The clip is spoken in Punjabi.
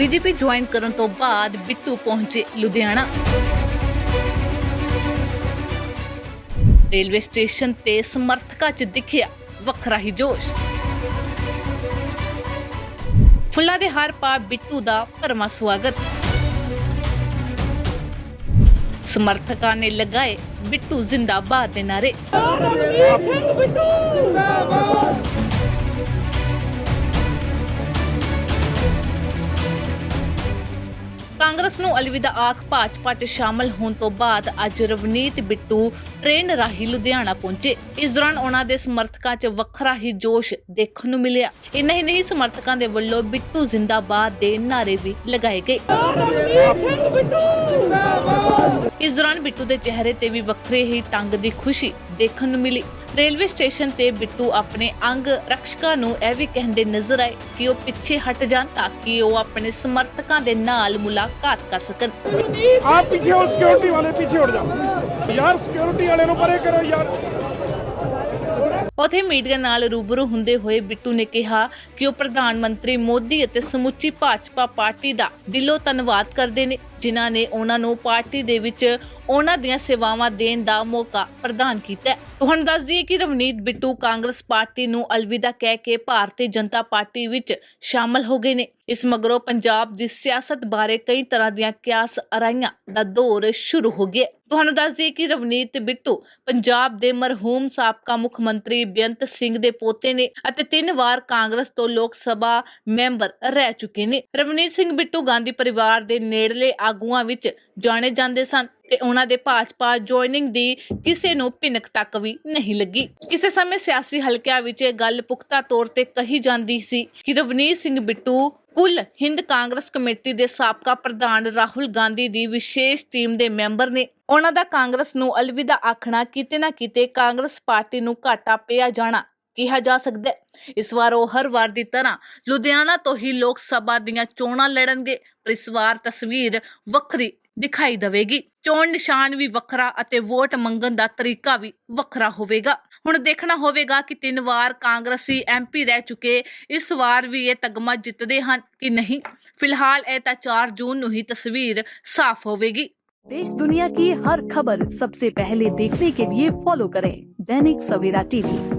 ਬੀਜੇਪੀ ਜੁਆਇਨ ਕਰਨ ਤੋਂ ਬਾਅਦ ਬਿੱਟੂ ਪਹੁੰਚੇ ਲੁਧਿਆਣਾ। ਰੇਲਵੇ ਸਟੇਸ਼ਨ ਤੇ ਸਮਰਥਕਾਂ 'ਚ ਦਿਖਿਆ ਵੱਖਰਾ ਹੀ ਜੋਸ਼। ਫੁੱਲਾਂ ਦੇ ਹਾਰ ਪਾ ਬਿੱਟੂ ਦਾ ਭਰਮਾ ਸਵਾਗਤ। ਸਮਰਥਕਾਂ ਨੇ ਲਗਾਏ ਬਿੱਟੂ ਜ਼ਿੰਦਾਬਾਦ ਦੇ ਨਾਰੇ ਕਾਂਗਰਸ ਨੂੰ ਅਲਵਿਦਾ ਆਖ ਭਾਜਪਾ 'ਚ ਸ਼ਾਮਲ ਹੋਣ ਤੋਂ ਬਾਅਦ ਅੱਜ ਰਵਨੀਤ ਬਿੱਟੂ ਟ੍ਰੇਨ ਰਾਹੀਂ ਲੁਧਿਆਣਾ ਪਹੁੰਚੇ। ਇਸ ਦੌਰਾਨ ਉਹਨਾਂ ਦੇ ਸਮਰਥਕਾਂ 'ਚ ਵੱਖਰਾ ਹੀ ਜੋਸ਼ ਦੇਖਣ ਨੂੰ ਮਿਲਿਆ। ਇੰਨਾ ਹੀ ਨਹੀਂ ਸਮਰਥਕਾਂ ਦੇ ਵੱਲੋਂ ਬਿੱਟੂ ਜ਼ਿੰਦਾਬਾਦ ਦੇ ਨਾਰੇ ਵੀ ਲਗਾਏ ਗਏ। ਇਸ ਦੌਰਾਨ ਬਿੱਟੂ ਦੇ ਚਿਹਰੇ ਤੇ ਵੀ ਵੱਖਰੇ ਹੀ ਢੰਗ ਦੀ ਖੁਸ਼ੀ ਦੇਖਣ ਨੂੰ ਮਿਲੀ। ਰੇਲਵੇ ਸਟੇਸ਼ਨ ਤੇ ਬਿੱਟੂ ਆਪਣੇ ਅੰਗ ਰਕਸ਼ਕਾਂ ਨੂੰ ਇਹ ਵੀ ਕਹਿੰਦੇ ਨਜ਼ਰ ਆਏ ਕਿ ਉਹ ਪਿੱਛੇ ਹਟ ਜਾਣ ਤਾਂ ਕਿ ਉਹ ਆਪਣੇ ਸਮਰਥਕਾਂ ਦੇ ਨਾਲ ਮੁਲਾਕਾਤ ਕਰ ਸਕਣ आप पीछे हो सिक्योरिटी वाले पीछे हट जाओ यार सिक्योरिटी वाले नु परे करो यार ਉਥੇ ਮੀਡੀਆ ਨਾਲ ਰੂਬਰੂ ਹੁੰਦੇ ਹੋਏ ਬਿੱਟੂ ਨੇ ਕਿਹਾ ਕਿ ਉਹ ਪ੍ਰਧਾਨ ਮੰਤਰੀ ਮੋਦੀ ਅਤੇ ਸਮੁੱਚੀ ਭਾਜਪਾ ਪਾਰਟੀ ਦਾ ਦਿਲੋਂ ਧੰਨਵਾਦ ਕਰਦੇ ਨੇ ਜਿਨ੍ਹਾਂ ਨੇ ਉਹਨਾਂ ਨੂੰ ਪਾਰਟੀ ਦੇ ਵਿੱਚ ਉਹਨਾਂ ਦੀਆਂ ਸੇਵਾਵਾਂ ਦੇਣ ਦਾ ਮੌਕਾ ਪ੍ਰਦਾਨ ਕੀਤਾ ਤੁਹਾਨੂੰ ਦੱਸ ਦਈਏ ਕਿ ਰਵਨੀਤ ਬਿੱਟੂ ਕਾਂਗਰਸ ਪਾਰਟੀ ਨੂੰ ਅਲਵਿਦਾ ਕਹਿ ਕੇ ਭਾਰਤੀ ਜਨਤਾ ਪਾਰਟੀ ਵਿੱਚ ਸ਼ਾਮਲ ਹੋ ਗਏ ਨੇ। ਇਸ ਮਗਰੋਂ ਪੰਜਾਬ ਦੀ ਸਿਆਸਤ ਬਾਰੇ ਕਈ ਤਰ੍ਹਾਂ ਦੀਆਂ ਕਿਆਸ ਅਰਾਈਆਂ ਦਾ ਦੌਰ ਸ਼ੁਰੂ ਹੋ ਗਿਆ ਤੁਹਾਨੂੰ ਦੱਸ ਦਈਏ ਕਿ ਰਵਨੀਤ ਬਿੱਟੂ ਪੰਜਾਬ ਦੇ ਮਰਹੂਮ ਸਾਬਕਾ ਮੁੱਖ ਮੰਤਰੀ ਬੇਅੰਤ ਸਿੰਘ ਦੇ ਪੋਤੇ ਨੇ ਅਤੇ ਤਿੰਨ ਵਾਰ ਕਾਂਗਰਸ ਤੋਂ ਲੋਕ ਸਭਾ ਮੈਂਬਰ ਰਹਿ ਚੁੱਕੇ ਨੇ। ਰਵਨੀਤ ਸਿੰਘ ਬਿੱਟੂ ਗਾਂਧੀ ਪਰਿਵਾਰ ਦੇ ਨੇੜਲੇ ਆਗੂਆਂ ਵਿੱਚ ਜਾਣੇ ਜਾਂਦੇ ਸਨ ਤੇ ਉਹਨਾਂ ਦੇ ਭਾਜਪਾ ਜੁਆਇਨਿੰਗ ਦੀ ਕਿਸੇ ਨੂੰ ਭਿਨਕ ਤੱਕ ਵੀ ਨਹੀਂ ਲੱਗੀ। ਕਿਸੇ ਸਮੇਂ ਸਿਆਸੀ ਹਲਕਿਆਂ ਵਿੱਚ ਇਹ ਗੱਲ ਪੁਖਤਾ ਤੌਰ ਤੇ ਕਹੀ ਜਾਂਦੀ ਸੀ ਕਿ ਰਵਨੀਤ ਸਿੰਘ ਬਿੱਟੂ, ਕੁੱਲ ਹਿੰਦ ਕਾਂਗਰਸ ਕਮੇਟੀ ਦੇ ਸਾਬਕਾ ਪ੍ਰਧਾਨ ਰਾਹੁਲ ਗਾਂਧੀ ਦੀ ਵਿਸ਼ੇਸ਼ ਟੀਮ ਦੇ ਮੈਂਬਰ ਨੇ ਉਹਨਾਂ ਦਾ ਕਾਂਗਰਸ ਨੂੰ ਅਲਵਿਦਾ ਆਖਣਾ ਕਿਤੇ ਨਾ ਕਿਤੇ ਕਾਂਗਰਸ ਪਾਰਟੀ ਨੂੰ ਘਾਟਾ ਪਿਆ ਜਾਣਾ। ਕਿਹਾ ਜਾ ਸਕਦਾ ਹੈ ਇਸ ਵਾਰ ਉਹ ਹਰ ਵਾਰ ਦੀ ਤਰ੍ਹਾਂ ਲੁਧਿਆਣਾ ਤੋਂ ਹੀ ਲੋਕ ਸਭਾ ਦੀਆਂ ਚੋਣਾਂ ਲੜਨਗੇ ਪਰ ਇਸ ਵਾਰ ਤਸਵੀਰ ਵੱਖਰੀ ਦਿਖਾਈ ਦੇਵੇਗੀ ਚੋਣ ਨਿਸ਼ਾਨ ਵੀ ਵੱਖਰਾ ਅਤੇ ਵੋਟ ਮੰਗਣ ਦਾ ਤਰੀਕਾ ਵੀ ਵੱਖਰਾ ਹੋਵੇਗਾ ਹੁਣ ਦੇਖਣਾ ਹੋਵੇਗਾ ਕਿ ਤਿੰਨ ਵਾਰ ਕਾਂਗਰਸੀ ਐਮਪੀ ਰਹਿ ਚੁੱਕੇ ਇਸ ਵਾਰ ਵੀ ਇਹ ਤਗਮਾ ਜਿੱਤਦੇ ਹਨ ਕਿ ਨਹੀਂ ਫਿਲਹਾਲ ਇਹ ਤਾਂ 4 ਜੂਨ ਨੂੰ ਹੀ ਤਸਵੀਰ ਸਾਫ਼ ਹੋਵੇਗੀ देश दुनिया की हर खबर सबसे पहले देखने के लिए फॉलो करें दैनिक सवेरा टीवी